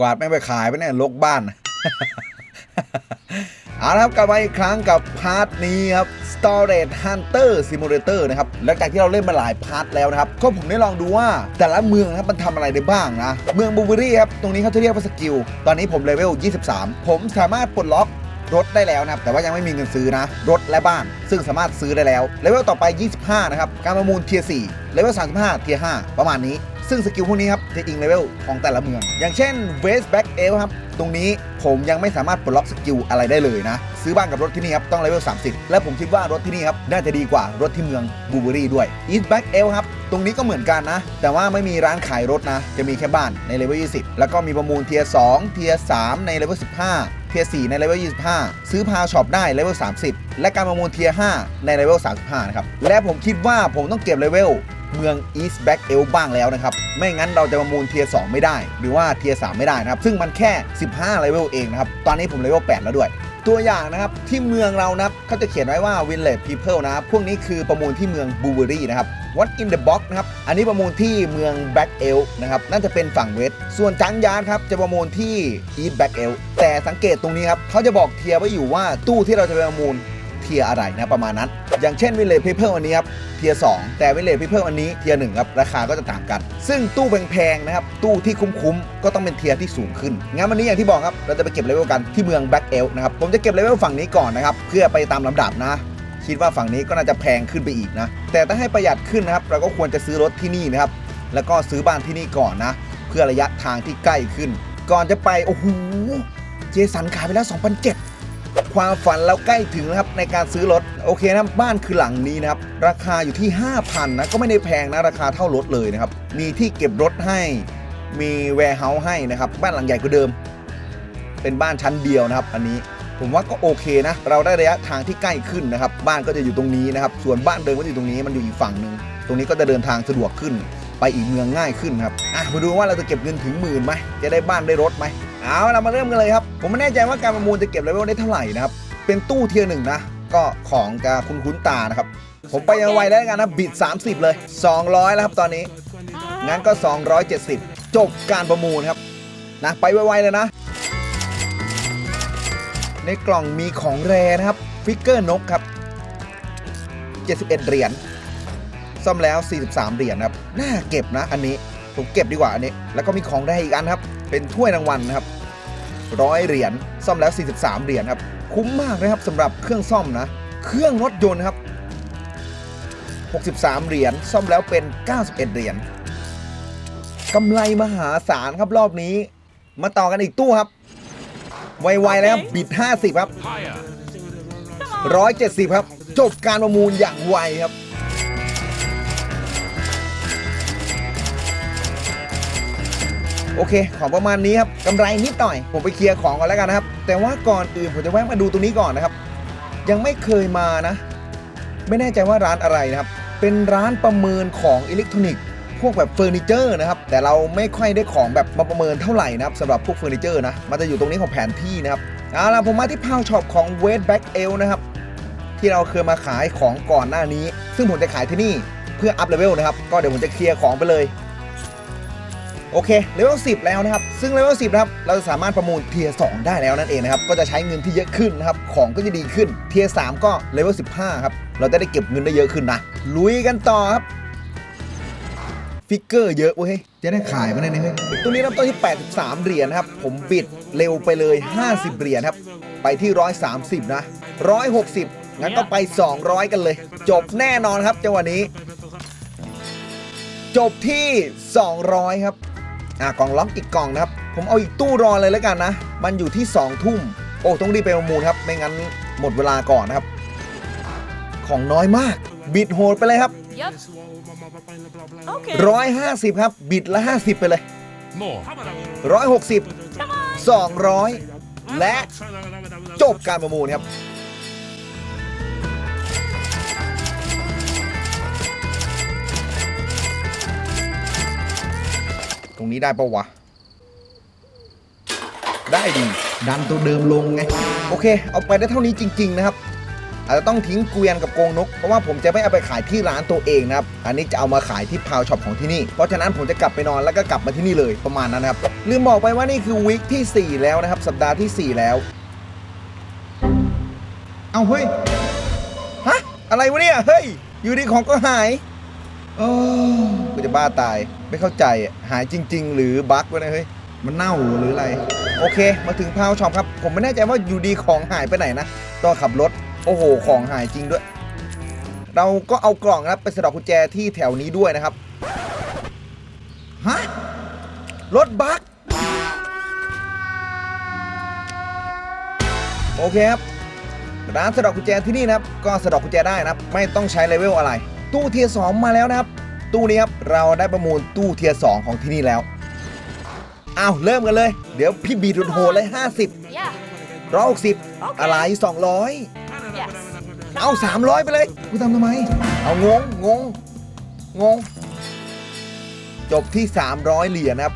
กวาดไม่งไปขายไปเนี่ยลกบ้านเอาละครับกลับมาอีกครั้งกับพาร์ทนี้ครับ Storage Hunter Simulator นะครับหลังจากที่เราเล่นมาหลายพาร์ทแล้วนะครับก็ผมได้ลองดูว่าแต่ละเมืองนะครับมันทำอะไรได้บ้างนะ เมืองบูเบอรี่ครับตรงนี้เขาจะเรียกว่าสกิล ตอนนี้ผมเลเวล 23 ผมสามารถปลดล็อกรถได้แล้วนะครับแต่ว่ายังไม่มีเงินซื้อนะ รถและบ้าน ซึ่งสามารถซื้อได้แล้วเลเวลต่อไป 25 นะครับ การประมูลเทียร์4เลเวล35 เทียร์5ประมาณนี้ ซึ่งสกิลพวกนี้ครับจะอิงเลเวลของแต่ละเมือง อย่างเช่น West Back e l ครับตรงนี้ผมยังไม่สามารถปลดล็อกสกิลอะไรได้เลยนะ ซื้อบ้านกับรถที่นี่ครับต้องเลเวล 30 และผมคิดว่ารถที่นี่ครับน่าจะดีกว่ารถที่เมืองบูเบอรี่ด้วย East Back e l ครับตรงนี้ก็เหมือนกันนะ แต่ว่าไม่มีร้านขายรถนะ จะมีแค่บ้านในเลเวล 20 แล้วก็มีประมูลเทียร์2เทียร์3ในเลเวล 15เทียร์4ในเลเวล 25 ซื้อพาวช็อปได้เลเวล 30 และการประมูลเทียร์ 5 ในเลเวล 35 นะครับ และผมคิดว่าผมต้องเก็บเลเวล เมือง East Back e l บ้างแล้วนะครับ ไม่งั้นเราจะประมูลเทียร์2ไม่ได้ หรือว่าเทียร์3ไม่ได้นะครับ ซึ่งมันแค่ 15เลเวลเองนะครับ ตอนนี้ผมเลเวล8แล้วด้วย ตัวอย่างนะครับที่เมืองเรานะครับเขาจะเขียนไว้ว่า Village People นะครับพวกนี้คือประมูลที่เมือง b u b e r y นะครับ What in the Box นะครับ อันนี้ประมูลที่เมือง Back e l นะครับ น่าจะเป็นฝั่งเวส ส่วนจังยานครับ จะประมูลที่ East Back e l แต่สังเกตตรงนี้ครับ เขาจะบอกเทียร์ไว้อยู่ว่าตู้ที่เราจะไปประมูล ทียอะไรนะประมาณนั้น อย่างเช่นวิเลจเพเพิลอันนี้ครับเทียร์2แต่วิเลจเพเพิลอันนี้เทียร์1ครับราคาก็จะต่างกัน ซึ่งตู้แพงๆนะครับตู้ที่คุ้มๆก็ต้องเป็นเทียที่สูงขึ้นงั้นวันนี้อย่างที่บอกครับเราจะไปเก็บเลเวลกันที่เมืองแบ็กเอลนะครับผมจะเก็บเลเวลฝั่งนี้ก่อนนะครับเพื่อไปตามลำดับนะคิดว่าฝั่งนี้ก็น่าจะแพงขึ้นไปอีกนะ แต่ถ้าให้ประหยัดขึ้นนะครับ เราก็ควรจะซื้อรถที่นี่นะครับ แล้วก็ซื้อบ้านที่นี่ก่อนนะ เพื่อระยะทางที่ใกล้ขึ้น ก่อนจะไป โอ้โห เจสันขายไปแล้ว 2,007 ความฝันเราใกล้ถึงแล้วครับในการซื้อรถโอเคนะบ้านคือหลังนี้นะครับราคาอยู่ที่ 5,000นะก็ไม่ได้แพงนะราคาเท่ารถเลยนะครับมีที่เก็บรถให้มีแวร์เฮาส์ให้นะครับบ้านหลังใหญ่กว่าเดิม เป็นบ้านชั้นเดียวนะครับ อันนี้ผมว่าก็โอเคนะ เราได้ระยะทางที่ใกล้ขึ้นนะครับ บ้านก็จะอยู่ตรงนี้นะครับ ส่วนบ้านเดิมก็อยู่ตรงนี้ มันอยู่อีกฝั่งหนึ่ง ตรงนี้ก็จะเดินทางสะดวกขึ้น ไปอีกเมืองง่ายขึ้นครับ อะ มาดูว่าเราจะเก็บเงินถึงหมื่นไหม จะได้บ้านได้รถไหม เอาเรามาเริ่มกันเลยครับ ผมไม่แน่ใจว่าการประมูลจะเก็บเลเวลได้เท่าไหร่นะครับ เป็นตู้เทียร์หนึ่งนะ ก็ของจะคุ้นๆตานะครับ ผมไปยังไวแล้วกันนะบิด 30 เลย 200 แล้วครับตอนนี้ งั้นก็ 270 จบการประมูลครับ นะไปไวๆเลยนะ ในกล่องมีของแรนะครับ ฟิกเกอร์นกครับ 71 เหรียญ ซ่อมแล้ว 43 เหรียญครับ น่าเก็บนะอันนี้ ผมเก็บดีกว่าอันนี้ แล้วก็มีของแรอีกอันครับ เป็นถ้วยรางวัลนะครับร้อยเหรียญซ่อมแล้ว 43 เหรียญครับ คุ้มมากนะครับสำหรับเครื่องซ่อมนะ เครื่องรถยนต์ครับ 63 เหรียญซ่อมแล้วเป็น 91 เหรียญกำไรมหาศาลครับรอบนี้ มาต่อกันอีกตู้ครับ ไวๆแล้วครับบิด 50 ครับ 170 ครับ จบการประมูลอย่างไวครับ โอเค ของประมาณนี้ครับกำไรนิดหน่อย ผมไปเคลียร์ของก่อนแล้วกันนะครับ แต่ว่าก่อนอื่นผมจะแวะมาดูตรงนี้ก่อนนะครับ ยังไม่เคยมานะ ไม่แน่ใจว่าร้านอะไรนะครับ เป็นร้านประเมินของอิเล็กทรอนิกส์พวกแบบเฟอร์นิเจอร์นะครับ แต่เราไม่ค่อยได้ของแบบมาประเมินเท่าไหร่นะครับสำหรับพวกเฟอร์นิเจอร์นะ มันจะอยู่ตรงนี้ของแผนที่นะครับเอาล่ะผมมาที่พาวช็อปของเวสแบ็กเอลนะครับ ที่เราเคยมาขายของก่อนหน้านี้ ซึ่งผมจะขายที่นี่เพื่ออัพเลเวลนะครับ ก็เดี๋ยวผมจะเคลียร์ของไปเลย โอเคเลเวล10 แล้วนะครับ ซึ่งเลเวล10 นะครับ เราจะสามารถประมูลเทียร์2ได้แล้วนั่นเองนะครับ ก็จะใช้เงินที่เยอะขึ้นนะครับ ของก็จะดีขึ้น เทียร์3ก็เลเวล15 ครับ เราจะได้เก็บเงินได้เยอะขึ้นนะ ลุยกันต่อครับ ฟิกเกอร์เยอะเว้ย จะได้ขายมาได้ไหมเฮ้ยตัวนี้เริ่มต้นที่ 83 เหรียญนะครับ ผมบิดเร็วไปเลย 50 เหรียญครับ ไปที่ 130 นะ 160 งั้นก็ไป 200 กันเลย จบแน่นอนครับจังหวะนี้ จบที่ 200 ครับ อะกล่องล็อกอีกกล่องนะครับ ผมเอาอีกตู้รอเลยแล้วกันนะ มันอยู่ที่ 2 ทุ่ม โอ้ต้องรีบไปประมูลครับ ไม่งั้นหมดเวลาก่อนนะครับ ของน้อยมาก บิดโหดไปเลยครับ Yep. Okay. 150 ครับ บิดละ 50 ไปเลย More. 160 200 และจบการประมูลครับ รงนี้ได้ปะวะ ได้ดีดันตัวเดิมลงไง โอเค เอาไปได้เท่านี้จริง ๆ นะครับ อาจจะต้องทิ้งเกวียนกับกงนก เพราะว่าผมจะไม่เอาไปขายที่ร้านตัวเองนะครับ อันนี้จะเอามาขายที่พาวช็อปของที่นี่ เพราะฉะนั้นผมจะกลับไปนอนแล้วก็กลับมาที่นี่เลยประมาณนั้นนะครับ ลืมบอกไปว่านี่คือวีคที่ 4 แล้วนะครับ สัปดาห์ที่ 4 แล้ว เอาเฮ้ย ฮะ อะไรวะเนี่ย เฮ้ย อยู่ดีของก็หาย โอ้กูจะบ้าตายไม่เข้าใจอะหายจริง ๆ หรือบั๊กวะเนี่ยเฮ้ยมันเน่าหรืออะไร โอเค มาถึงพาวช็อปครับ ผมไม่แน่ใจว่าอยู่ดีของหายไปไหนนะตองขับรถ โอ้โห ของหายจริงด้วย เราก็เอากล่องนะไปสะดอกกุญแจที่แถวนี้ด้วยนะครับ ฮะ รถบั๊กโอเคครับ ร้านสะดอกกุญแจที่นี่นะครับ ก็สะดอกกุญแจได้นะครับ ไม่ต้องใช้เลเวลอะไร ตู้เทียร์สองมาแล้วนะครับ ตู้นี้ครับเราได้ประมูลตู้เทียร์สองของที่นี่แล้วอ้าวเริ่มกันเลย เดี๋ยวพี่บีดุดโหดเลย 50 Yeah. ร้อยหกสิบโอเคอะไร200 Yes. เอา 300 ไปเลย กูทำทำไม เอางง งง งง จบที่ 300 เหรียญนะครับ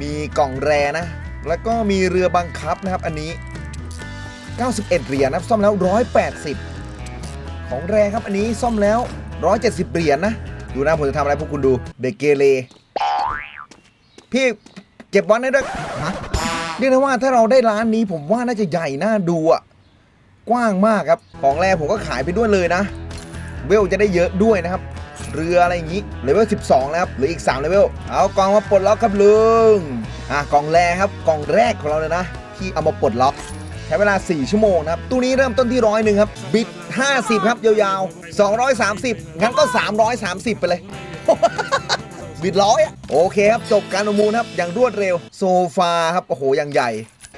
มีกล่องแรนะ แล้วก็มีเรือบังคับนะครับ อันนี้ 91 เหรียญนะครับ ซ่อมแล้ว 180 ของแรครับอันนี้ซ่อมแล้ว 170 เหรียญนะ ดูนะผมจะทำอะไรพวกคุณดู เด็กเกเร พี่เก็บวันได้ด้วยฮะเรียกได้ว่าถ้าเราได้ร้านนี้ผมว่าน่าจะใหญ่น่าดูอะกว้างมากครับ ของแรผมก็ขายไปด้วยเลยนะ เวลจะได้เยอะด้วยนะครับ เรืออะไรอย่างนี้ เลเวล 12แล้วครับหลืออีก 3 เลเวล เอากองมาปลดล็อกครับลุง อะกองแรกครับ กองแรกของเราเลยนะ ที่เอามาปลดล็อก ใช้เวลา 4 ชั่วโมงนะครับ ตู้นี้เริ่มต้นที่ร้อยหนึ่งครับ บิด 50 ครับ ยาวๆ 230 งั้นก็ 330 ไปเลย บิดร้อยอะโอเคครับ จบการประมูลครับ อย่างรวดเร็ว โซฟาครับ โอ้โห อย่างใหญ่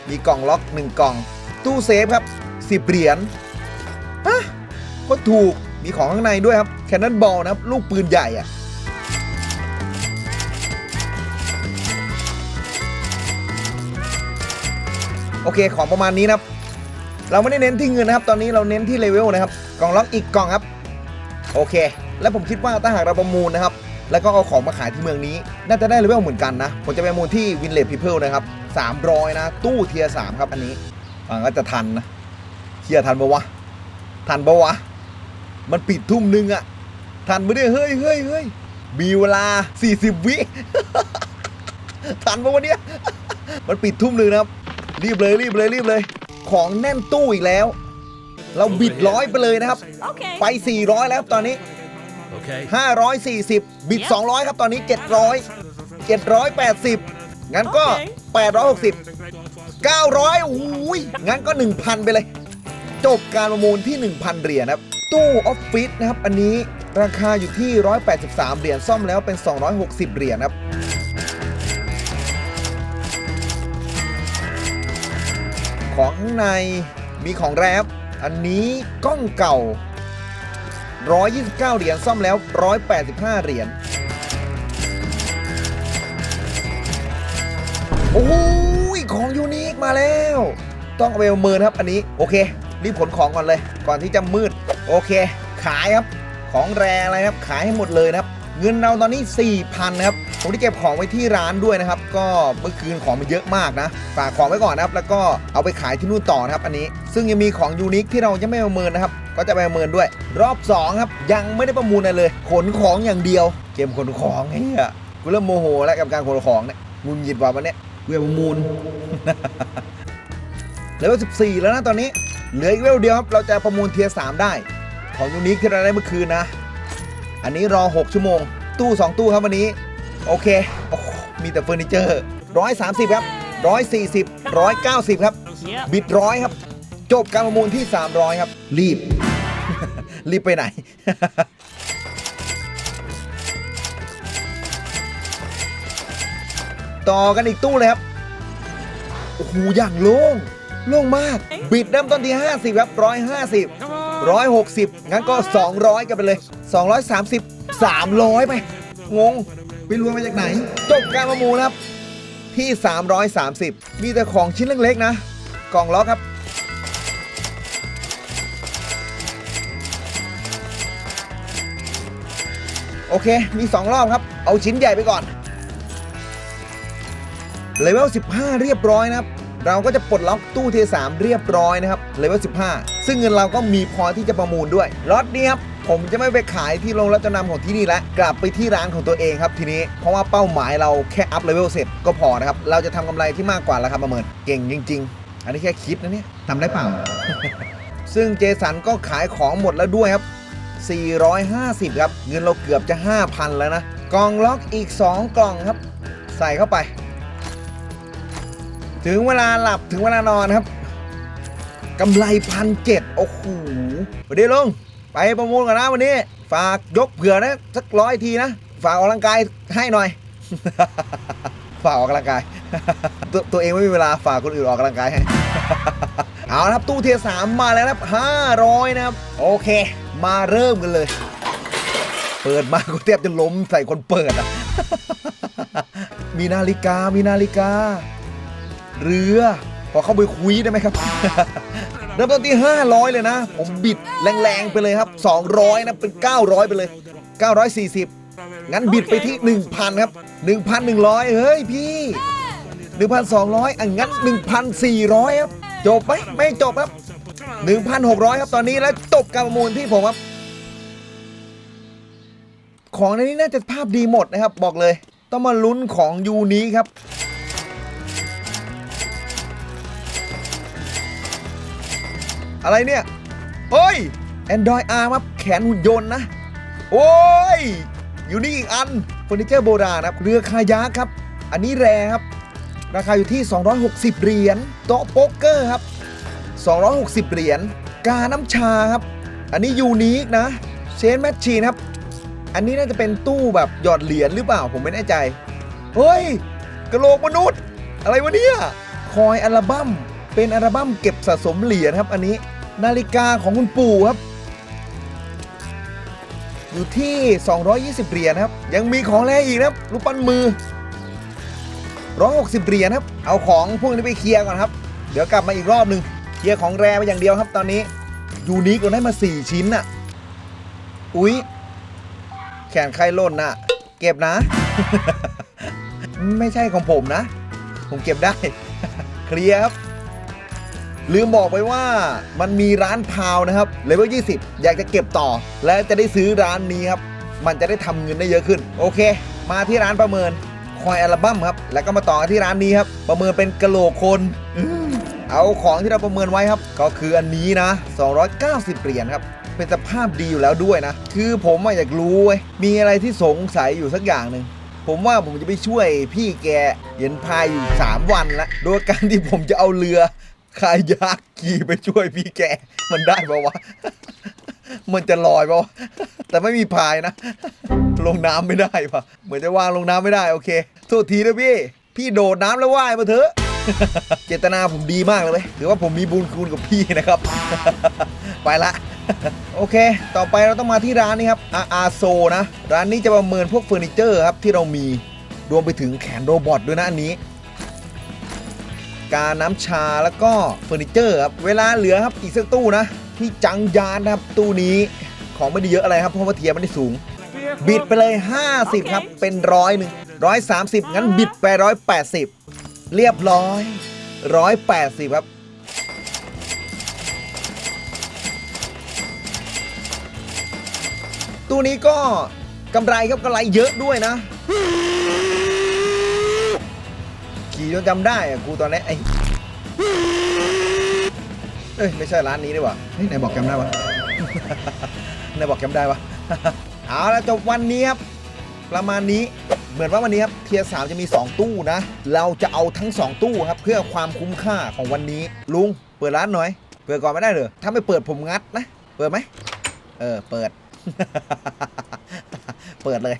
มีกล่องล็อก 1 กล่อง ตู้เซฟครับ 10 เหรียญฮะก็ถูก มีของข้างในด้วยครับ แคนนอนบอลนะครับ ลูกปืนใหญ่อะ โอเคของประมาณนี้นะครับ เราไม่ได้เน้นที่เงินนะครับ ตอนนี้เราเน้นที่เลเวลนะครับ กล่องล็อกอีกกล่องครับ โอเค แล้วผมคิดว่าถ้าหากเราประมูลนะครับ แล้วก็เอาของมาขายที่เมืองนี้ น่าจะได้เลเวลเหมือนกันนะ ผมจะไปประมูลที่วินเลดพีเพิลนะครับ300 นะ ตู้เทียร์3ครับอันนี้ฟังก็จะทันนะเทียร์ทันปะวะ ทันปะวะ มันปิดทุ่มหนึงอะทันไม่ได้เฮ้ยเฮ้ยเฮ้ยมีเวลา 40 วิ ทันปะวะเนี่ยมันปิดทุ่มหนึงนะครับ รีบเลยรีบเลยรีบเลย ของแน่นตู้อีกแล้ว เราบิดร้อยไปเลยนะครับ Okay. ไป 400 แล้วครับตอนนี้ Okay. 540 บิด 200 ครับตอนนี้ 700 780 งั้นก็860 900อุ้ยงั้นก็ 1,000 ไปเลย จบการประมูลที่ 1,000 เหรียญนะครับ ตู้ออฟฟิศนะครับ อันนี้ราคาอยู่ที่ 183 เหรียญซ่อมแล้วเป็น 260 เหรียญครับ ของข้างในมีของแรปอันนี้กล้องเก่า 129 เหรียญซ่อมแล้ว 185 เหรียญโอ้โหของยูนิคมาแล้ว ต้องเอาไปเมินครับอันนี้โอเครีบขนของก่อนเลย ก่อนที่จะมืด โอเค ขายครับ ของแรอะไรครับ ขายให้หมดเลยนะครับ เงินเราตอนนี้ 4,000นะครับผมที่เก็บของไว้ที่ร้านด้วยนะครับ ก็เมื่อคืนของมันเยอะมากนะ ฝากของไว้ก่อนนะครับ แล้วก็เอาไปขายที่นู่นต่อนะครับ อันนี้ ซึ่งยังมีของยูนิคที่เรายังไม่ประเมินนะครับ ก็จะไปประเมินด้วย รอบ2ครับ ยังไม่ได้ประมูลอะไรเลย ขนของอย่างเดียว เกมขนของเฮียกูเริ่มโมโหแล้วกับการขนของเนี่ยงุนหงิดว่าวันเนี้ยกูอยากประมูลเลเวล14 แล้วนะตอนนี้ เหลืออีกเลเวลเดียวครับ เราจะประมูลเทียร์3ได้ ของยูนิคที่เราได้เมื่อคืนนะ อันนี้รอ 6 ชั่วโมง ตู้ 2 ตู้ครับวันนี้ โอเคโอ้โหมีแต่เฟอร์นิเจอร์130 ครับ 140 190 ครับ Yep. บิดร้อยครับ จบการประมูลที่ 300 ครับ รีบ รีบไปไหน ต่อกันอีกตู้เลยครับ โอ้โหอย่างโล่งโล่งมาก บิดเริ่มต้นที่ 50 ครับ 150 Come on. 160 งั้นก็ 200 กันไปเลย 230 300 ไป งงไปรวมมาจากไหน จบการประมูลครับ ที่ 330 มีแต่ของชิ้นเล็กๆนะ กล่องล็อครับ โอเค มี 2 รอบครับ เอาชิ้นใหญ่ไปก่อนเลเวล 15 เรียบร้อยนะครับ เราก็จะปลดล็อกตู้เทียสามเรียบร้อยนะครับเลเวล15 ซึ่งเงินเราก็มีพอที่จะประมูลด้วยล็อตนี้ครับผมจะไม่ไปขายที่โรงรับจำนำของที่นี่แล้วกลับไปที่ร้านของตัวเองครับทีนี้เพราะว่าเป้าหมายเราแค่อัพเลเวลเสร็จก็พอนะครับ เราจะทำกำไรที่มากกว่าราคาประเมินเก่งจริง ๆ อันนี้แค่คิดนะเนี่ยทำได้เปล่า ซึ่งเจสันก็ขายของหมดแล้วด้วยครับ 450 ครับ เงินเราเกือบจะ 5,000 แล้วนะ กล่องล็อกอีก 2 กล่องครับ ใส่เข้าไป ถึงเวลาหลับถึงเวลานอนครับกำไรพันเจ็ดโอ้โหสวัสดีลุงไปประมูลกันนะวันนี้ ฝากยกเผื่อนะสักร้อยทีนะ ฝากออกกำลังกายให้หน่อย ฝากออกกำลังกายตัวตัวเองไม่มีเวลาฝากคนอื่นออกกำลังกายให้ เอาครับตู้เทียสามมาแล้วครับ500นะครับ โอเค มาเริ่มกันเลย เปิดมาก็เทียบจะล้มใส่คนเปิดอะมีนาฬิกา มีนาฬิกา เรือพอเข้าไปคุยได้ไหมครับ เริ่มต้นที่ 500 เลยนะ ผมบิดแรงๆไปเลยครับ 200 นะเป็น 900 ไปเลย 940 งั้นบิดไปที่ 1,000 ครับ 1,100 เฮ้ยพี่ 1,200อะงั้น 1,400 ครับ จบไหมไม่จบครับ 1,600 ครับตอนนี้แล้วจบการประมูลที่ผมครับ ของในนี้น่าจะภาพดีหมดนะครับบอกเลย ต้องมาลุ้นของยูนี้ครับ อะไรเนี่ยเฮ้ย Android R ครับแขนหุ่นยนต์นะ โอ้ย อยู่นี่อีกอันเฟอร์นิเจอร์โบราณนะครับ เรือคายักครับ อันนี้แรครับ ราคาอยู่ที่ 260 เหรียญโต๊ะโป๊กเกอร์ครับ 260 เหรียญกาน้ำชาครับ อันนี้ยูนิคนะเชนแมชชีนครับ อันนี้น่าจะเป็นตู้แบบหยอดเหรียญหรือเปล่าผมไม่แน่ใจ เฮ้ยกระโหลกมนุษย์ อะไรวะเนี่ย คอยอัลบั้มเป็นอัลบั้มเก็บสะสมเหรียญครับอันนี้ นาฬิกาของคุณปู่ครับ อยู่ที่ 220 เหรียญครับ ยังมีของแร่อีกนะครับรูปปั้นมือ 160 เหรียญครับ เอาของพวกนี้ไปเคลียร์ก่อนครับ เดี๋ยวกลับมาอีกรอบหนึ่งเคลียร์ของแรไปอย่างเดียวครับ ตอนนี้ยูนิคเราได้มา 4 ชิ้นน่ะ อุ๊ย แขนใครล่นน่ะ เก็บนะ ไม่ใช่ของผมนะ ผมเก็บได้ เคลียร์ครับ ลืมบอกไปว่ามันมีร้านพาวนะครับเลเวล20 อยากจะเก็บต่อ และจะได้ซื้อร้านนี้ครับ มันจะได้ทำเงินได้เยอะขึ้น โอเค มาที่ร้านประเมินคอยอัลบั้มครับ แล้วก็มาต่อที่ร้านนี้ครับ ประเมินเป็นกะโหลกคนอเอาของที่เราประเมินไว้ครับ ก็คืออันนี้นะ 290 เหรียญครับ เป็นสภาพดีอยู่แล้วด้วยนะ คือผมอะอยากรู้เว้ยมีอะไรที่สงสัยอยู่สักอย่างหนึ่งผมว่าผมจะไปช่วยพี่แกเห็นพายอยู่ 3 วันล้วโดยการที่ผมจะเอาเรือ คายักขี่ไปช่วยพี่แก มันได้ปะวะ มันจะลอยปะวะ แต่ไม่มีพายนะ ลงน้ำไม่ได้ปะเหมือนจะวางลงน้ำไม่ได้โอเค โทษทีนะพี่ พี่โดดน้ำแล้วว่ายมาเถอะ เจตนาผมดีมากเลยเว้ยถือว่าผมมีบุญคุณกับพี่นะครับ ไปละโอเค ต่อไปเราต้องมาที่ร้านนี้ครับอาอาโซนะ ร้านนี้จะประเมินพวกเฟอร์นิเจอร์ครับที่เรามี รวมไปถึงแขนโรบอทด้วยนะอันนี้ กาน้ำชาแล้วก็เฟอร์นิเจอร์ครับเวลาเหลือครับอีกสักตู้นะที่จังยานนะครับตู้นี้ของไม่ได้เยอะอะไรครับเพราะว่าเทียร์ไม่ได้สูง บิดไปเลย 50 ครับ เป็นร้อยหนึ่งร้อยสามสิบงั้นบิดไปร้อยแปดสิบเรียบร้อยร้อยแปดสิบครับตู้นี้ก็กำไรครับกำไรเยอะด้วยนะ ขี่จนจำได้อะกูตอนนี้ไอ้เอ้ยไม่ใช่ร้านนี้ดีกว่าเฮ้ยไหนบอกจำได้วะ ไหนบอกจำได้วะ เอาละจบวันนี้ครับ ประมาณนี้เหมือนว่าวันนี้ครับเทียร์สามจะมี 2 ตู้นะ เราจะเอาทั้ง 2 ตู้ครับ เพื่อความคุ้มค่าของวันนี้ ลุงเปิดร้านหน่อย เปิดก่อนไม่ได้เหรอถ้าไม่เปิดผมงัดนะ เปิดไหมเออ เปิด เปิดเลย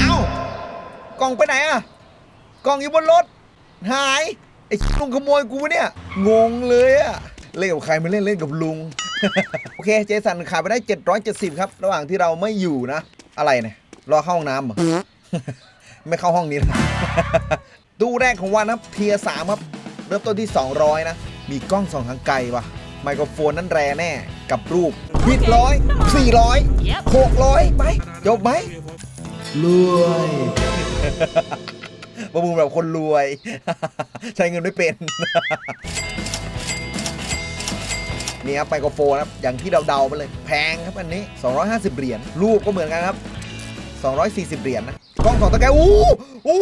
เอ้ากล่องไปไหนอะ กล่องอยู่บนรถ หาย ไอ้ลุงขโมยกูปะเนี่ย งงเลยอะเล่นกับใครไม่เล่นเล่นกับลุง โอเค เจสันขายไปได้ 770 ครับ ระหว่างที่เราไม่อยู่นะ อะไรเนี่ยรอเข้าห้องน้ำเหรอไม่เข้าห้องนี้นะตู้แรกของวันครับเทียสามครับ เริ่มต้นที่ 200 นะ มีกล้องสองทางไกลว่ะไมโครโฟนนั่นแรแน่กับรูปบิดร้อยสี่ร้อยหกร้อยไปจบไหมรวย ประมูลแบบคนรวย ใช้เงินไม่เป็น นี่ครับไมโครโฟนครับ อย่างที่เดาๆไปเลย แพงครับอันนี้ 250 เหรียญรูปก็เหมือนกันครับ 240 เหรียญนะ กล้องสองตะแกรงอู้อู้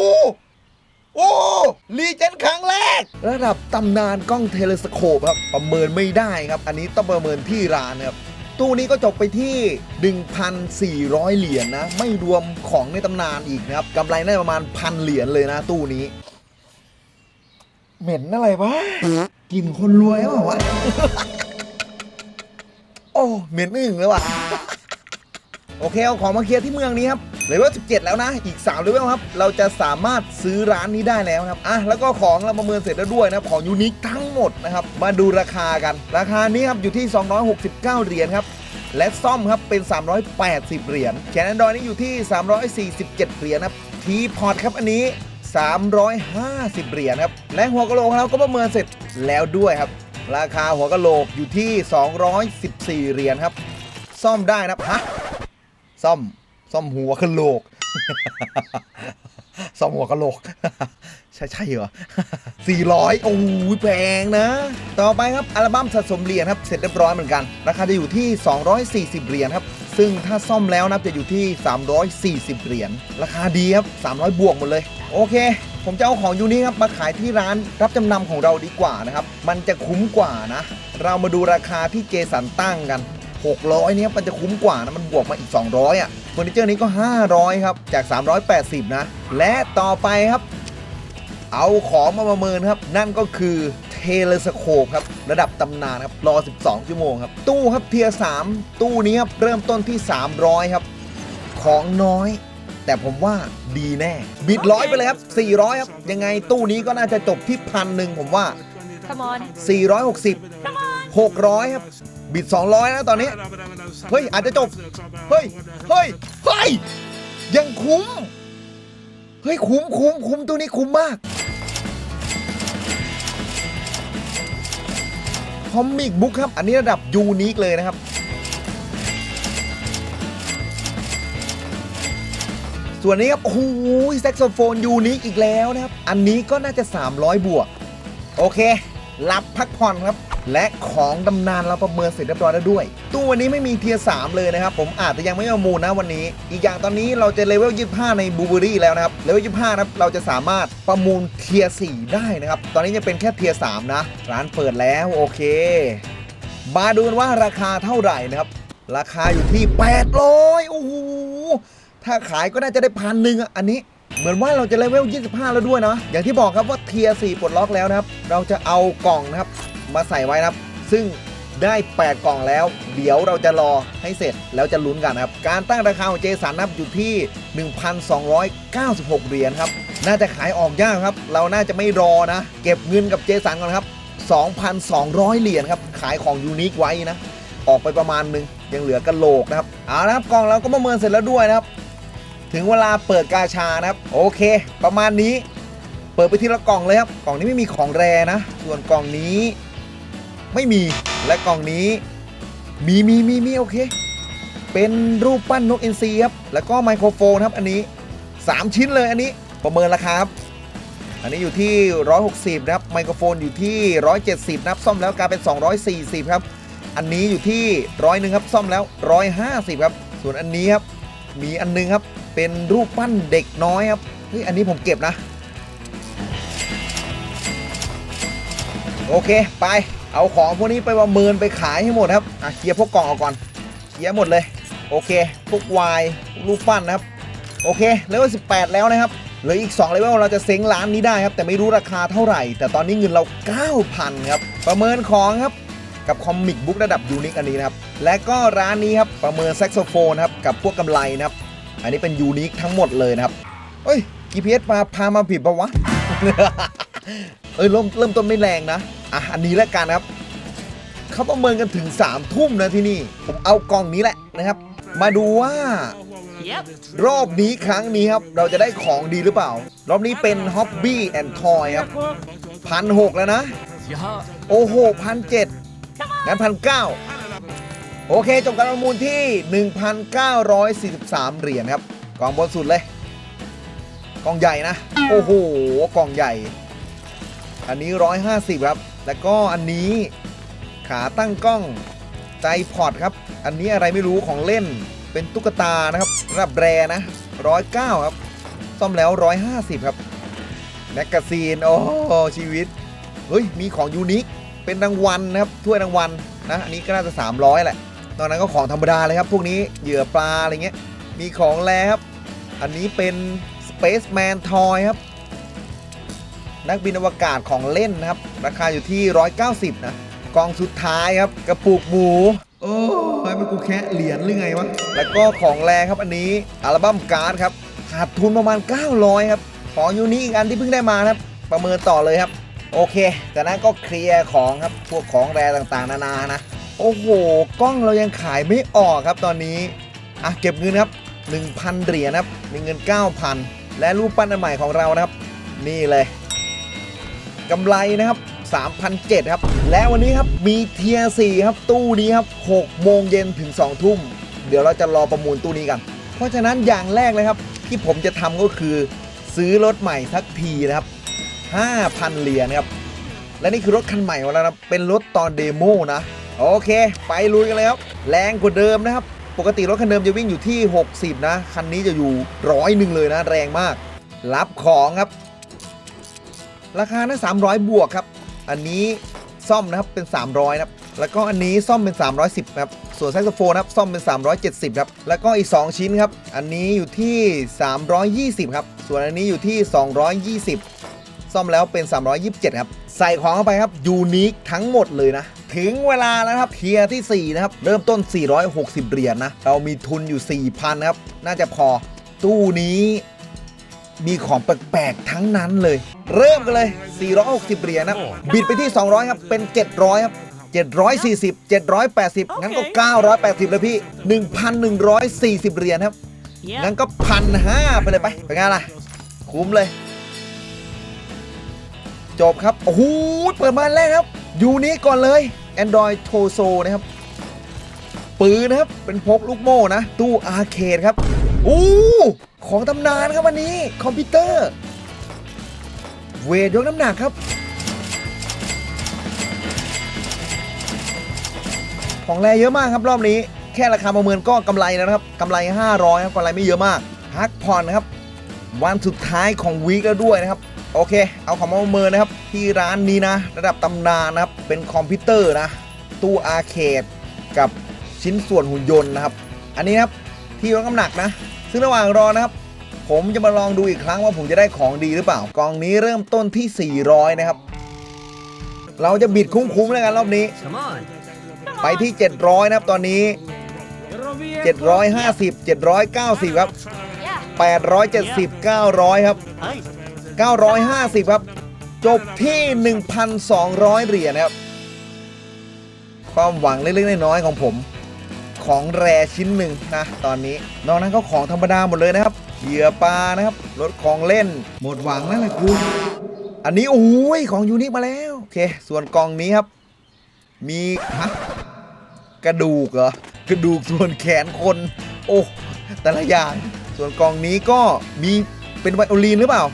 โอ้ลีเจนครั้งแรก ระดับตำนานกล้องเทเลสโคปครับ ประเมินไม่ได้ครับ อันนี้ต้องประเมินที่ร้านครับ ตู้นี้ก็จบไปที่ 1,400 เหรียญนะ ไม่รวมของในตำนานอีกนะครับกำไรได้ประมาณพันเหรียญเลยนะตู้นี้ เหม็นอะไรวะกลิ่นคนรวยเปล่าวะ โอ้ เหม็นอึ่งเลยว่ะ โอเคเอาของมาเคลียร์ที่เมืองนี้ครับ เลเวล 17 แล้วนะ อีก3เลเวลครับ เราจะสามารถซื้อร้านนี้ได้แล้วครับ อะ แล้วก็ของเราประเมินเสร็จแล้วด้วยนะครับ ของยูนิคทั้งหมดนะครับ มาดูราคากัน ราคานี้ครับ อยู่ที่ 269 เหรียญครับ และซ่อมครับ เป็น 380 เหรียญแขนแอนดรอยนี่อยู่ที่ 347 เหรียญครับ ทีพอร์ตครับอันนี้ 350 เหรียญครับ และหัวกะโหลกของเราก็ประเมินเสร็จแล้วด้วยครับ ราคาหัวกะโหลกอยู่ที่ 214 เหรียญครับ ซ่อมได้นะครับฮะซ่อม ซ่อมหัวกะโหลกซ่อมหัวกะโหลก ใช่ใช่เหรอ400 โอ้ยแพงนะ ต่อไปครับ อัลบั้มสะสมเหรียญครับ เสร็จเรียบร้อยเหมือนกัน ราคาจะอยู่ที่ 240 เหรียญครับ ซึ่งถ้าซ่อมแล้วนะจะอยู่ที่ 340 เหรียญ ราคาดีครับ 300 บวกหมดเลย โอเคผมจะเอาของยูนี้ครับมาขายที่ร้านรับจำนำของเราดีกว่านะครับ มันจะคุ้มกว่านะ เรามาดูราคาที่เจสันตั้งกัน 600 เนี่ยมันจะคุ้มกว่านะมันบวกมาอีก 200อะเฟอร์นิเจอร์นี้ก็ 500 ครับ จาก 380 นะ และต่อไปครับ เอาของมาประเมินครับ นั่นก็คือเทเลสโคปครับ ระดับตำนานครับ รอ 12 ชั่วโมงครับ ตู้ครับเทียร์3ตู้นี้ครับ เริ่มต้นที่ 300 ครับ ของน้อยแต่ผมว่าดีแน่ บิดร้อยไปเลยครับ 400 ครับ ยังไงตู้นี้ก็น่าจะจบที่พันหนึ่งผมว่า Come on 460 600 ครับ บิด 200 นะตอนนี้ เฮ้ยอาจจะจบ เฮ้ย เฮ้ย เฮ้ย ยังคุ้ม เฮ้ย คุ้มคุ้มคุ้มตัวนี้คุ้มมาก คอมิกบุ๊กครับ อันนี้ระดับยูนิคเลยนะครับ ส่วนนี้ครับ โอ้โหแซกโซโฟนยูนิคอีกแล้วนะครับ อันนี้ก็น่าจะ 300 บวก โอเค รับพักผ่อนครับ และของดำนานเราประเมินเสร็จเรียบร้อยแล้วด้วย ตู้วันนี้ไม่มีเทียร์3เลยนะครับ ผมอาจจะยังไม่ประมูลนะวันนี้ อีกอย่างตอนนี้เราจะเลเวล 25 ในบูเบอรี่แล้วนะครับ เลเวล 25 นะครับ เราจะสามารถประมูลเทียร์4ได้นะครับ ตอนนี้ยังเป็นแค่เทียร์3นะ ร้านเปิดแล้วโอเค มาดูกันว่าราคาเท่าไหร่นะครับ ราคาอยู่ที่ 800 โอ้โห ถ้าขายก็น่าจะได้พันหนึ่งอะอันนี้เหมือนว่าเราจะเลเวล 25 แล้วด้วยนะ อย่างที่บอกครับว่าเทียร์4ปลดล็อกแล้วนะครับ เราจะเอากล่องนะครับ มาใส่ไว้นะครับ ซึ่งได้ 8 กล่องแล้ว เดี๋ยวเราจะรอให้เสร็จแล้วจะลุ้นกันนะครับ การตั้งราคาของเจสันนับอยู่ที่ 1,296 เหรียญครับ น่าจะขายออกยากครับ เราน่าจะไม่รอนะ เก็บเงินกับเจสันก่อนครับ 2,200 เหรียญครับ ขายของยูนิคไว้นะ ออกไปประมาณหนึง ยังเหลือกระโหลกนะครับ เอาละครับกล่องเราก็ประเมินเสร็จแล้วด้วยนะครับ ถึงเวลาเปิดกาชานะครับ โอเค ประมาณนี้ เปิดไปทีละกล่องเลยครับ กล่องนี้ไม่มีของแรนะ ส่วนกล่องนี้ ไม่มีและกล่องนี้ มีมีมีมีโอเค เป็นรูปปั้นนกอินทรีครับแล้วก็ไมโครโฟนครับอันนี้ 3 ชิ้นเลยอันนี้ประเมินราคาครับอันนี้อยู่ที่ 160นะครับไมโครโฟนอยู่ที่ 170นะครับซ่อมแล้วกลายเป็น 240 ครับ อันนี้อยู่ที่ร้อยหนึ่งครับซ่อมแล้ว 150 ครับ ส่วนอันนี้ครับมีอันนึงครับเป็นรูปปั้นเด็กน้อยครับเฮ้ยอันนี้ผมเก็บนะ โอเค ไป เอาของพวกนี้ไปประเมินไปขายให้หมดครับอะเคลียร์พวกกล่องออกก่อนเคลียร์หมดเลย โอเค พวกวายพวกรูปปั้นนะครับ โอเคเลเวล18 แล้วนะครับเหลืออีก2เลเวลเราจะเซ้งร้านนี้ได้ครับแต่ไม่รู้ราคาเท่าไหร่ แต่ตอนนี้เงินเรา 9,000ครับประเมินของครับกับคอมิกบุ๊กระดับยูนิคอันนี้นะครับและก็ร้านนี้ครับประเมินแซกโซโฟนครับกับพวกกำไลนะครับอันนี้เป็นยูนิคทั้งหมดเลยนะครับเอ้ย GPS พาพามาผิดปะวะ เอ้ยเริ่มเริ่มต้นไม่แรงนะ อะ อันนี้แล้วกันครับ เขาประเมินกันถึง3ามทุ่มนะที่นี่ ผมเอากล่องนี้แหละนะครับ มาดูว่า Yep รอบนี้ครั้งนี้ครับ เราจะได้ของดีหรือเปล่า รอบนี้เป็น Hobby and Toy ครับพันหกแล้วนะโอ้โหพันเจ็ดงั้นพันเก้าโอเค จบการประมูลที่ 1,943 เหรียญครับกองบนสุดเลย กล่องใหญ่นะ โอ้โห กล่องใหญ่ อันนี้ 150 ครับ แล้วก็อันนี้ขาตั้งกล้องใจพอดครับ อันนี้อะไรไม่รู้ของเล่นเป็นตุ๊กตานะครับรับแรนะ109ครับ ซ่อมแล้ว150ครับ แมกกาซีน โอ้ชีวิต เฮ้ย มีของยูนิค เป็นรางวัลนะครับ ถ้วยรางวัลนะ อันนี้ก็น่าจะ300แหละ ตอนนั้นก็ของธรรมดาเลยครับ พวกนี้เหยื่อปลาอะไรเงี้ย มีของแล้วครับ อันนี้เป็น Spaceman Toy ครับ นักบินอวกาศของเล่นนะครับ ราคาอยู่ที่ 190 นะ กองสุดท้ายครับ กระปุกหมู โอ้ยมันกูแค่เหรียญหรือไงวะ แล้วก็ของแรงครับอันนี้อัลบั้มการ์ดครับขาดทุนประมาณ 900 ครับ ของยูนิอีกอันที่เพิ่งได้มาครับ ประเมินต่อเลยครับ โอเค จากนั้นก็เคลียร์ของครับ พวกของแรงต่างๆ นานานะ โอ้โห กล้องเรายังขายไม่ออกครับตอนนี้ อะเก็บเงินครับ 1,000 เหรียญครับมีเงิน 9,000 และรูปปั้นอันใหม่ของเรานะครับ นี่เลย กำไรนะครับ3,007ครับ และวันนี้ครับมีเทียร์4ครับตู้นี้ครับ6โมงเย็นถึง 2 ทุ่ม เดี๋ยวเราจะรอประมูลตู้นี้กัน เพราะฉะนั้นอย่างแรกเลยครับ ที่ผมจะทำก็คือ ซื้อรถใหม่สักทีนะครับ 5,000 เหรียญครับ และนี่คือรถคันใหม่ของเรานะเป็นรถตอนเดโมนะ โอเค ไปลุยกันเลยครับ แรงกว่าเดิมนะครับ ปกติรถคันเดิมจะวิ่งอยู่ที่ 60 นะ คันนี้จะอยู่ร้อยหนึ่งเลยนะ แรงมาก รับของครับ ราคานะ300 บวกครับ อันนี้ซ่อมนะครับเป็น 300นะครับแล้วก็อันนี้ซ่อมเป็น 310ครับ ส่วนแซกโซโฟนครับซ่อมเป็น 370ครับ แล้วก็อีก 2 ชิ้นครับ อันนี้อยู่ที่ 320ครับ ส่วนอันนี้อยู่ที่ 220 ซ่อมแล้วเป็น 327ครับ ใส่ของเข้าไปครับ ยูนิคทั้งหมดเลยนะ ถึงเวลาแล้วครับเทียร์ที่ 4 นะครับ เริ่มต้น 460 เหรียญนะ เรามีทุนอยู่ 4,000นครับ น่าจะพอ ตู้นี้ มีของแปลกๆทั้งนั้นเลย เริ่มกันเลย 460 เหรียญนะครับบิดไปที่ 200 ครับ เป็น 700 ครับ 740 780 งั้นก็ 980 เลยพี่ 1,140 เหรียญครับ งั้น Yep. ก็พันห้าไปเลยไป เป็นไงล่ะ คุ้มเลย จบครับ โอ้โห เปิดมาแรกครับ ยูนี้ก่อนเลย Android t o s o นะครับ ปืนนะครับ เป็นพกลูกโม่นะ ตู้อาร์เคดครับ อู้ ของตำนานครับวันนี้คอมพิวเตอร์ เวทยกน้ำหนักครับ ของแรเยอะมากครับรอบนี้ แค่ราคาประเมินก็กำไรแล้วนะครับกำไร 500ครับกำไรไม่เยอะมากพักผ่อนนะครับ วันสุดท้ายของวีคแล้วด้วยนะครับ โอเค เอาของมาประเมินนะครับ ที่ร้านนี้นะ ระดับตำนานนะครับ เป็นคอมพิวเตอร์นะ ตู้อาร์เคดกับชิ้นส่วนหุ่นยนต์นะครับ อันนี้นะครับที่ยกน้ำหนักนะ ซึ่งระหว่างรอนะครับ ผมจะมาลองดูอีกครั้งว่าผมจะได้ของดีหรือเปล่ากองนี้เริ่มต้นที่ 400 นะครับ เราจะบิดคุ้มๆแล้วกันรอบนี้ ไปที่ 700 นะครับตอนนี้ 750 790 ครับ 870 900 ครับ 950 ครับ จบที่ 1,200 เหรียญนะครับ ความหวังเล็กๆน้อยๆของผม ของแรชิ้นหนึ่งนะตอนนี้นอกนั้นก็ของธรรมดาหมดเลยนะครับเหยื่อปลานะครับรถของเล่น หมดหวังแล้วเลยคุณอันนี้โอ้ยของยูนิคมาแล้วโอเค ส่วนกล่องนี้ครับ มีฮะกระดูกเหรอกระดูกส่วนแขนคน โอ้แต่ละอย่างส่วนกล่องนี้ก็มีเป็นไวโอลินหรือเปล่า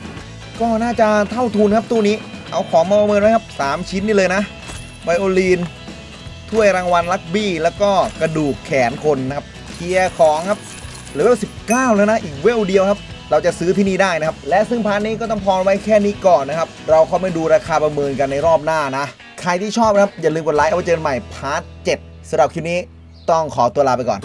ก็น่าจะเท่าทุนครับตู้นี้ เอาของมาประเมินไว้ครับ 3 ชิ้นนี่เลยนะไวโอลิน ถ้วยรางวัลลักบี้แล้วก็กระดูกแขนคนนะครับเคลียร์ของครับเหลือเวล19 แล้วนะ อีกเวลเดียวครับเราจะซื้อที่นี่ได้นะครับ และซึ่งพาร์ทนี้ก็ต้องพอไว้แค่นี้ก่อนนะครับ เราเข้าไปดูราคาประเมินกันในรอบหน้านะ ใครที่ชอบนะครับ อย่าลืมกดไลค์เอาไว้เจอกันใหม่พาร์ท7สำหรับคลิปนี้ต้องขอตัวลาไปก่อน